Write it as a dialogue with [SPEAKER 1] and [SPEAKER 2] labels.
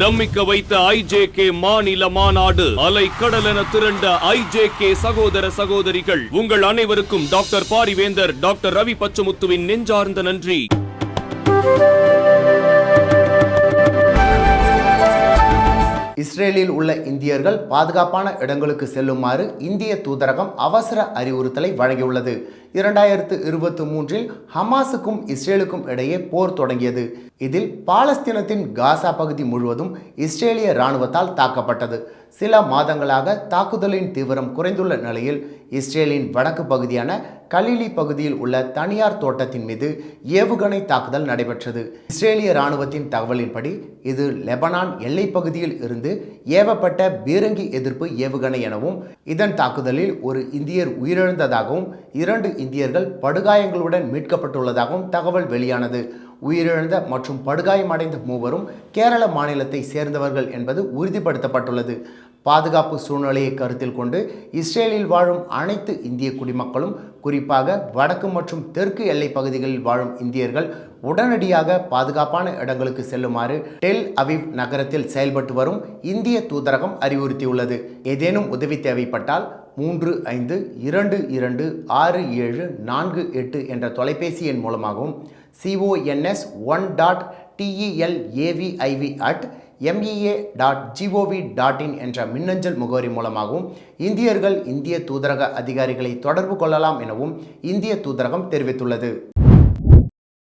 [SPEAKER 1] பிரமிக்க வைத்த ஐஜேகே மாநில மாநாடு அலை கடலென திரண்ட ஐஜேகே சகோதர சகோதரிகள் உங்கள் அனைவருக்கும் டாக்டர் பாரிவேந்தர் டாக்டர் ரவி பச்சமுத்துவின் நெஞ்சார்ந்த நன்றி.
[SPEAKER 2] இஸ்ரேலில் உள்ள இந்தியர்கள் பாதுகாப்பான இடங்களுக்கு செல்லுமாறு இந்திய தூதரகம் அவசர அறிவுறுத்தலை வழங்கியுள்ளது. இரண்டாயிரத்து இருபத்தி மூன்றில் ஹமாஸுக்கும் இஸ்ரேலுக்கும் இடையே போர் தொடங்கியது. இதில் பாலஸ்தீனத்தின் காசா பகுதி முழுவதும் இஸ்ரேலிய இராணுவத்தால் தாக்கப்பட்டது. சில மாதங்களாக தாக்குதலின் தீவிரம் குறைந்துள்ள நிலையில் இஸ்ரேலின் வடக்கு பகுதியான கலிலி பகுதியில் உள்ள தனியார் தோட்டத்தின் மீது ஏவுகணை தாக்குதல் நடைபெற்றது. இஸ்ரேலிய இராணுவத்தின் தகவலின்படி இது லெபனான் எல்லைப் பகுதியில் இருந்து ஏவப்பட்ட பீரங்கி எதிர்ப்பு ஏவுகணை எனவும் இதன் தாக்குதலில் ஒரு இந்தியர் உயிரிழந்ததாகவும் இரண்டு இந்தியர்கள் படுகாயங்களுடன் மீட்கப்பட்டுள்ளதாகவும் தகவல் வெளியானது. உயிரிழந்த மற்றும் படுகாயமடைந்த மூவரும் கேரள மாநிலத்தை சேர்ந்தவர்கள் என்பது உறுதிப்படுத்தப்பட்டுள்ளது. பாதுகாப்பு சூழ்நிலையை கருத்தில் கொண்டு இஸ்ரேலில் வாழும் அனைத்து இந்திய குடிமக்களும் குறிப்பாக வடக்கு மற்றும் தெற்கு எல்லை பகுதிகளில் வாழும் இந்தியர்கள் உடனடியாக பாதுகாப்பான இடங்களுக்கு செல்லுமாறு டெல் அவிவ் நகரத்தில் செயல்பட்டு வரும் இந்திய தூதரகம் அறிவுறுத்தியுள்ளது. ஏதேனும் உதவி தேவைப்பட்டால் மூன்று ஐந்து இரண்டு இரண்டு ஆறு ஏழு நான்கு எட்டு என்ற தொலைபேசி எண் மூலமாகவும் cons one dot telaviv at MEA dot gov dot in என்ற மின்னஞ்சல் முகவரி மூலமாகவும் இந்தியர்கள் இந்திய தூதரக அதிகாரிகளை தொடர்பு கொள்ளலாம் எனவும் இந்திய தூதரகம் தெரிவித்துள்ளது.